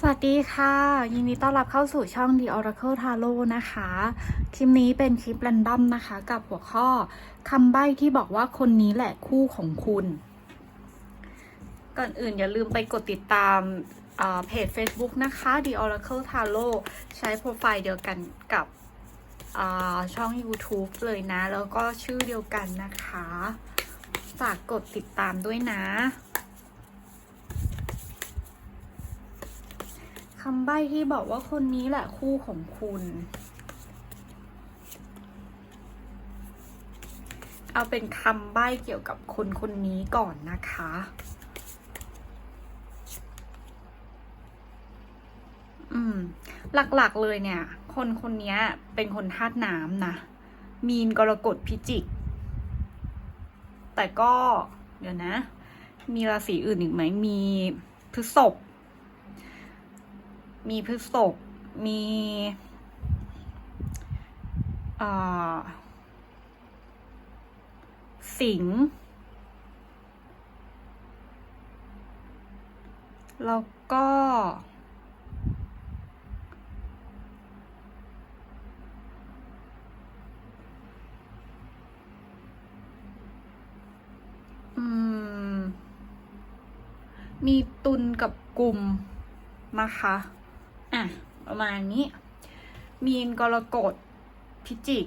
สวัสดีค่ะ ยินดีต้อนรับเข้าสู่ช่อง The Oracle Tarot นะคะ คลิปนี้เป็นคลิปรันดอมนะคะ กับหัวข้อคำใบ้ที่บอกว่าคนนี้แหละคู่ของคุณ ก่อนอื่นอย่าลืมไปกดติดตามเพจ Facebook นะคะ The Oracle Tarot ใช้โปรไฟล์เดียวกันกับช่อง YouTube เลยนะ แล้วก็ชื่อเดียวกันนะคะ ฝากกดติดตามด้วยนะ คำใบ้ที่บอกว่าคนนี้แหละคู่ของคุณ เอาเป็นคำใบ้เกี่ยวกับคนคนนี้ก่อนนะคะ อืม หลักๆเลยเนี่ย คนคนนี้เป็นคนธาตุน้ำนะ มีนกรกฎพิจิก แต่ก็ เดี๋ยวนะ มีราศีอื่นอีกไหม มีพฤษภ มีพฤษภมีเอ่อสิงห์แล้วก็มมีตุลกับกลุ่มนะคะ อะ ประมาณนี้ มีนกรกฎพิจิก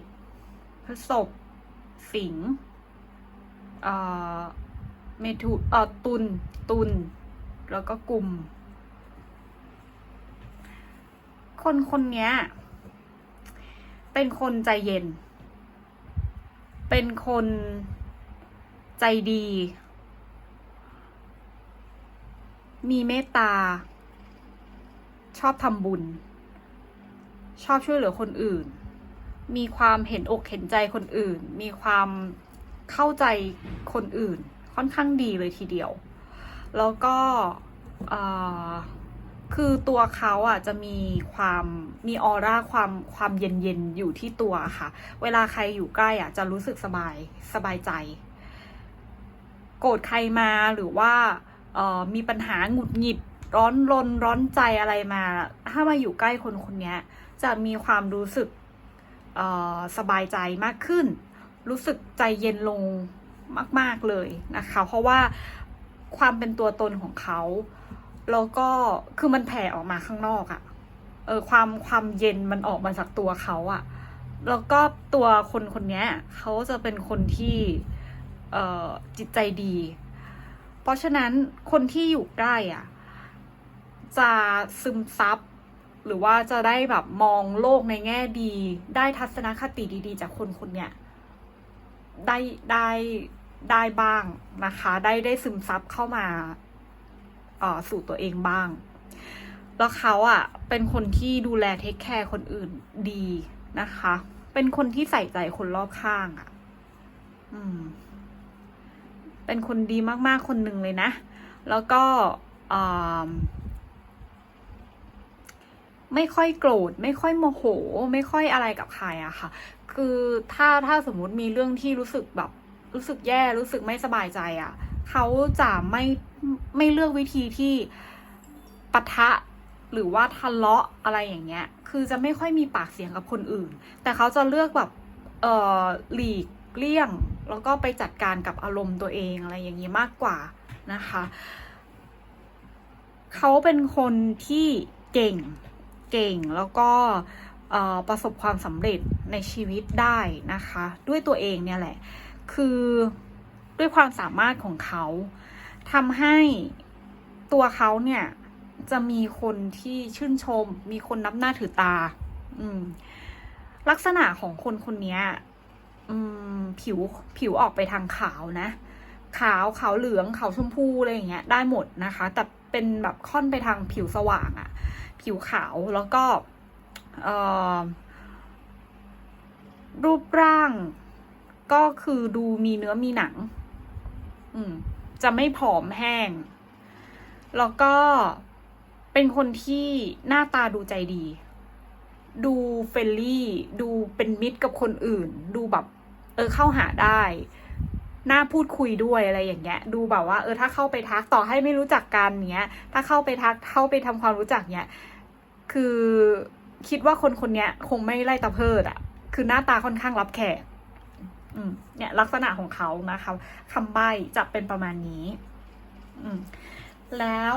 พฤษภสิงห์เอ่อเมถุเอ่อตุลตุลแล้วก็กลุ่ม คนคนเนี้ย เป็นคนใจเย็น เป็นคนใจดี มีเมตตา ชอบทำบุญ ชอบช่วยเหลือคนอื่น มีความเห็นอกเห็นใจคนอื่น มีความเข้าใจคนอื่น ค่อนข้างดีเลยทีเดียว แล้วก็คือตัวเขาอะจะมีความมีออร่าความความเย็นเย็นอยู่ที่ตัวค่ะ เวลาใครอยู่ใกล้อะจะรู้สึกสบายสบายใจ โกรธใครมาหรือว่ามีปัญหาหงุดหงิด ร้อนรนร้อนใจอะไรมา ถ้ามาอยู่ใกล้คนคนนี้จะมีความรู้สึกสบายใจมากขึ้น รู้สึกใจเย็นลงมาก ๆ เลยนะคะ เพราะว่าความเป็นตัวตนของเขาแล้วก็คือมันแผ่ออกมาข้างนอกอะเออความความเย็นมันออกมาจากตัวเขาอะแล้วก็ตัวคนคนนี้เขาจะเป็นคนที่จิตใจดี เพราะฉะนั้นคนที่อยู่ใกล้อะ จะซึมซับ หรือว่าจะได้แบบมองโลกในแง่ดี ได้ทัศนคติดีๆ จากคนคนเนี้ยได้ได้ได้บ้างนะคะ ได้ได้ซึมซับเข้ามาออสู่ตัวเองบ้าง แล้วเขาอะ เป็นคนที่ดูแลเทคแคร์คนอื่นดีนะคะ เป็นคนที่ใส่ใจคนรอบข้างอะ อืม เป็นคนดีมากๆคนหนึ่งเลยนะ แล้วก็อ่า ไม่ค่อยโกรธไม่ค่อยโมโห ไม่ค่อยอะไรกับใครอะค่ะ คือถ้าถ้าสมมุติมีเรื่องที่รู้สึกแบบรู้สึกแย่รู้สึกไม่สบายใจอะเขาจะไม่ไม่เลือกวิธีที่ปะทะหรือว่าทะเลาะอะไรอย่างเงี้ย คือจะไม่ค่อยมีปากเสียงกับคนอื่น แต่เขาจะเลือกแบบเอ่อหลีกเลี่ยง แล้วก็ไปจัดการกับอารมณ์ตัวเองอะไรอย่างนี้มากกว่านะคะ เขาเป็นคนที่เก่ง เก่งแล้วก็ประสบความสำเร็จในชีวิตได้นะคะ ด้วยตัวเองเนี่ยแหละ คือด้วยความสามารถของเขาทำให้ตัวเขาเนี่ยจะมีคนที่ชื่นชม มีคนนับหน้าถือตา อืม ลักษณะของคนคนนี้อืม ผิวผิวออกไปทางขาวนะ ขาวขาวเหลืองขาวชมพูอะไรอย่างเงี้ย ได้หมดนะคะ แต่เป็นแบบค่อนไปทางผิวสว่างอะ ผิวขาวแล้วก็รูปร่างก็คือดูมีเนื้อมีหนัง อืม จะไม่ผอมแห้ง แล้วก็เป็นคนที่หน้าตาดูใจดี ดูเฟรนลี่ ดูเป็นมิตรกับคนอื่น ดูแบบ เออเข้าหาได้ น่าพูดคุยด้วยอะไรอย่างเงี้ย ดูแบบว่าเออถ้าเข้าไปทักต่อให้ไม่รู้จักกันเนี้ย ถ้าเข้าไปทักเข้าไปทำความรู้จักเนี้ยคือคิดว่าคนคนเนี้ยคงไม่ไล่ตะเพิดอะคือหน้าตาค่อนข้างรับแขกอืมเนี่ยลักษณะของเขานะคะคำใบ้จะเป็นประมาณนี้อืมแล้ว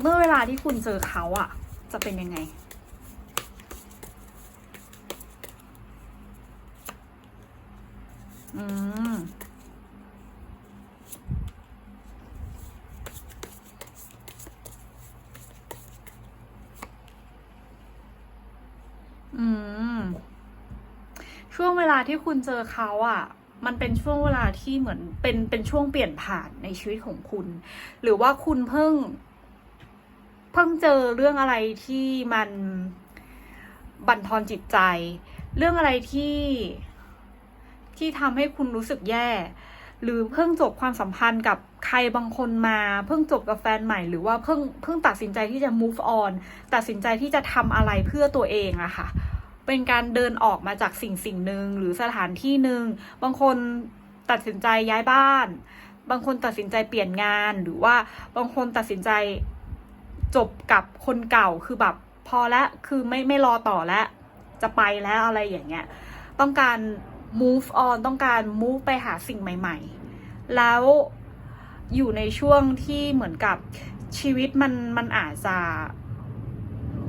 เมื่อเวลาที่คุณเจอเขาอะจะเป็นยังไง อืมอืม ช่วงเวลาที่คุณเจอเขาอะ่ะ มันเป็นช่วงเวลาที่เหมือนเป็นเป็นช่วงเปลี่ยนผ่านในชีวิตของคุณ หรือว่าคุณเพิ่ง เพิ่งเจอเรื่องอะไรที่มันบั่นทอนจิตใจ เรื่องอะไรที่ ที่ทำให้คุณรู้สึกแย่ หรือเพิ่งจบความสัมพันธ์กับใครบางคนมา เพิ่งจบกับแฟนใหม่ หรือว่าเพิ่งเพิ่งตัดสินใจที่จะ move on ตัดสินใจที่จะทำอะไรเพื่อตัวเองอะค่ะ เป็นการเดินออกมาจากสิ่งสิ่งหนึ่งหรือสถานที่หนึ่ง บางคนตัดสินใจย้ายบ้าน บางคนตัดสินใจเปลี่ยนงาน หรือว่าบางคนตัดสินใจจบกับคนเก่าคือแบบพอแล้วคือไม่ไม่รอต่อแล้วจะไปแล้วอะไรอย่างเงี้ย ต้องการ move on ต้องการ move ไปหาสิ่งใหม่ ๆ แล้วอยู่ในช่วงที่เหมือนกับชีวิตมันมันอาจจะ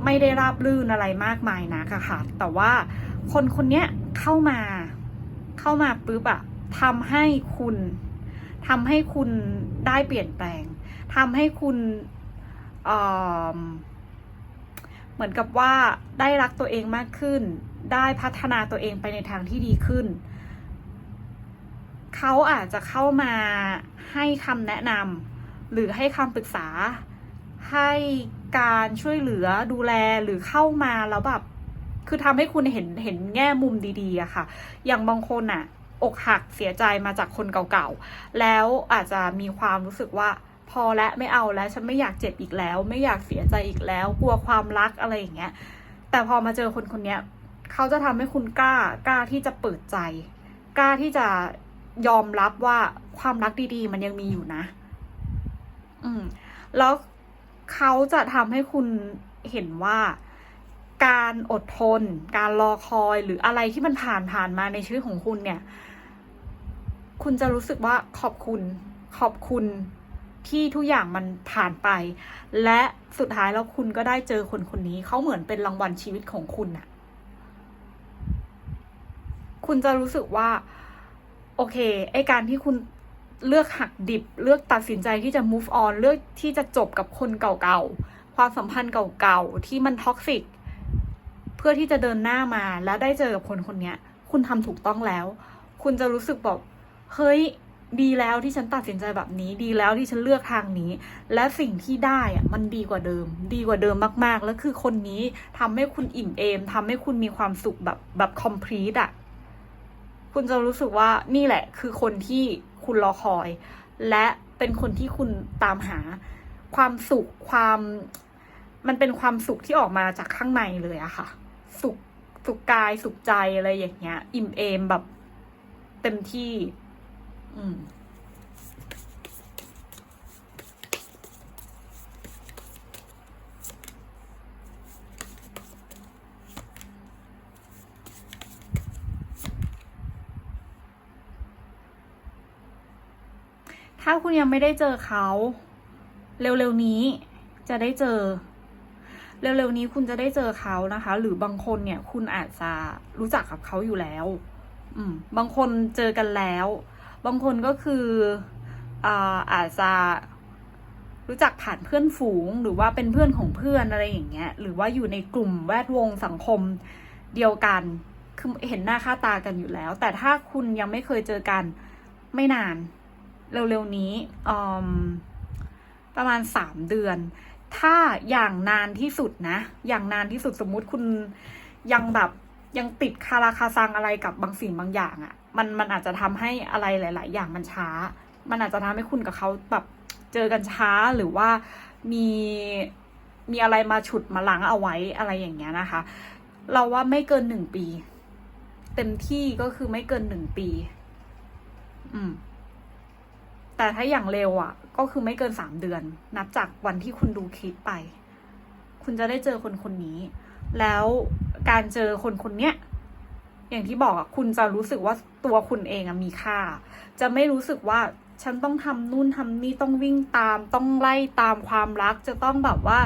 ไม่ได้ราบรื่นอะไรมากมายนะค่ะ แต่ว่าคนคนเนี้ยเข้ามาเข้ามาปุ๊บอะทำให้คุณทำให้คุณได้เปลี่ยนแปลงทำให้คุณเอ่อ เหมือนกับว่าได้รักตัวเองมากขึ้น ได้พัฒนาตัวเองไปในทางที่ดีขึ้น เขาอาจจะเข้ามาให้คำแนะนำหรือให้คำปรึกษา ให้การช่วยเหลือดูแลหรือเข้ามาแล้วแบบคือทำให้คุณเห็นเห็นแง่มุมดีๆอะค่ะ อย่างบางคนอะอกหักเสียใจมาจากคนเก่าๆ แล้วอาจจะมีความรู้สึกว่า พอและไม่เอาแล้วฉันไม่อยากเจ็บอีกแล้ว ไม่อยากเสียใจอีกแล้ว กลัวความรักอะไรอย่างเงี้ยแต่พอมาเจอคนคนนี้เขาจะทำให้คุณกล้ากล้าที่จะเปิดใจ กล้าที่จะยอมรับว่าความรักดีๆ มันยังมีอยู่นะ อืม แล้วเขาจะทำให้คุณเห็นว่าการอดทน การรอคอยหรืออะไรที่มันผ่านผ่านมาในชีวิตของคุณเนี่ย คุณจะรู้สึกว่าขอบคุณ ขอบคุณ ที่ทุกอย่างมันผ่านไป และสุดท้ายแล้วคุณก็ได้เจอคนคนนี้เขาเหมือนเป็นรางวัลชีวิตของคุณน่ะคุณจะรู้สึกว่า โอเคไอการที่คุณเลือกหักดิบ เลือกตัดสินใจที่จะ move on เลือกที่จะจบกับคนเก่าๆ ความสัมพันธ์เก่าๆ ที่มันท็อกซิก เพื่อที่จะเดินหน้ามาแล้วได้เจอกับคนคนนี้คุณทำถูกต้องแล้ว คุณจะรู้สึกแบบเฮ้ย ดีแล้วที่ฉันตัดสินใจแบบนี้ ดีแล้วที่ฉันเลือกทางนี้ และสิ่งที่ได้อะมันดีกว่าเดิม ดีกว่าเดิมมาก ๆ แล้วคือคนนี้ทำให้คุณอิ่มเอมทำให้คุณมีความสุขแบบแบบ complete อะคุณจะรู้สึกว่านี่แหละ คือคนที่คุณรอคอย และเป็นคนที่คุณตามหา ความสุขความมันเป็นความสุขที่ออกมาจากข้างในเลยอะค่ะ สุขสุขกายสุขใจอะไรอย่างเงี้ย อิ่มเอมแบบเต็มที่ อืมถ้าคุณยังไม่ได้เจอเขา เร็วๆนี้จะได้เจอ เร็วๆนี้คุณจะได้เจอเขานะคะ หรือบางคนเนี่ย คุณอาจจะรู้จักกับเขาอยู่แล้ว อืม บางคนเจอกันแล้ว บางคนก็คืออ่าอาจจะรู้จักผ่านเพื่อนฝูง หรือว่าเป็นเพื่อนของเพื่อนอะไรอย่างเงี้ย หรือว่าอยู่ในกลุ่มแวดวงสังคมเดียวกันคือเห็นหน้าค่าตากันอยู่แล้ว แต่ถ้าคุณยังไม่เคยเจอกันไม่นาน เร็วๆนี้ประมาณสามเดือน ถ้าอย่างนานที่สุดนะ อย่างนานที่สุดสมมุติคุณยังแบบ ยังติดคาราคาซังอะไรกับบางสิ่งบางอย่างอะ่ะ มันมันอาจจะทำให้อะไรหลาย ๆ อย่างมันช้า มันอาจจะทำให้คุณกับเขาแบบเจอกันช้าหรือว่ามีมีอะไรมาฉุดมาลังเอาไว้อะไรอย่างเงี้ยนะคะ เราว่าไม่เกินหนึ่งปี เต็มที่ก็คือไม่เกินหนึ่งปี อืม แต่ถ้าอย่างเร็วอะ ก็คือไม่เกินสามเดือน นับจากวันที่คุณดูคลิปไป คุณจะได้เจอคนคนนี้ แล้ว การเจอคนคนเนี้ยอย่างที่บอกอะคุณจะรู้สึกว่าตัวคุณเองอะมีค่า จะไม่รู้สึกว่าฉันต้องทำนู่นทำนี่ต้องวิ่งตาม ต้องไล่ตามความรักจะต้องแบบว่า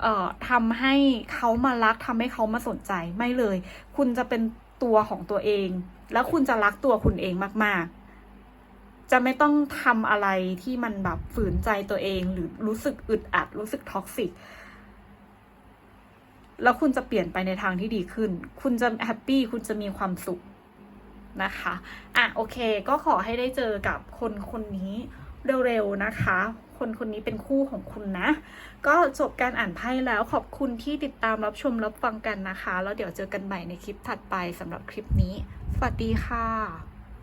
เอ่อทำให้เขามารักทำให้เขามาสนใจไม่เลย คุณจะเป็นตัวของตัวเอง แล้วคุณจะรักตัวคุณเองมาก ๆ จะไม่ต้องทำอะไรที่มันแบบฝืนใจตัวเองหรือรู้สึกอึดอัด รู้สึกท็อกซิก แล้วคุณจะเปลี่ยนไปในทางที่ดีขึ้น คุณจะแฮปปี้ คุณจะมีความสุขนะคะ อะโอเค ก็ขอให้ได้เจอกับคนคนนี้เร็วๆนะคะ คนคนนี้เป็นคู่ของคุณนะ ก็จบการอ่านไพ่แล้วขอบคุณที่ติดตามรับชมรับฟังกันนะคะ แล้วเดี๋ยวเจอกันใหม่ในคลิปถัดไปสำหรับคลิปนี้ สวัสดีค่ะ